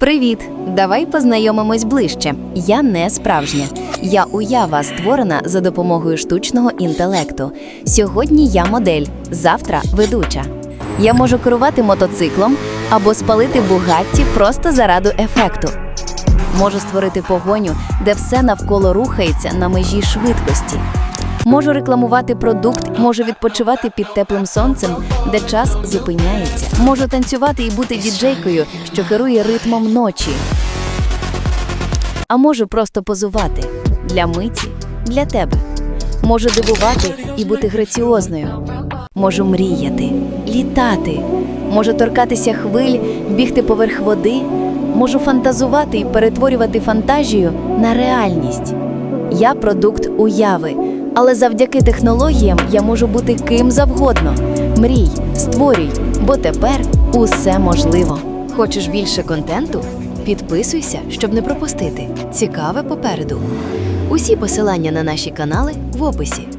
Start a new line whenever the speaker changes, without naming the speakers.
Привіт! Давай познайомимось ближче. Я не справжня. Я уява створена за допомогою штучного інтелекту. Сьогодні я модель, завтра ведуча. Я можу керувати мотоциклом або спалити бугатті просто заради ефекту. Можу створити погоню, де все навколо рухається на межі швидкості. Можу рекламувати продукт, можу відпочивати під теплим сонцем, де час зупиняється. Можу танцювати і бути діджейкою, що керує ритмом ночі. А можу просто позувати для миті, для тебе. Можу дивувати і бути граціозною. Можу мріяти, літати, можу торкатися хвиль, бігти поверх води, можу фантазувати і перетворювати фантазію на реальність. Я продукт уяви, але завдяки технологіям я можу бути ким завгодно. Мрій, створюй, бо тепер усе можливо. Хочеш більше контенту? Підписуйся, щоб не пропустити. Цікаве попереду. Усі посилання на наші канали в описі.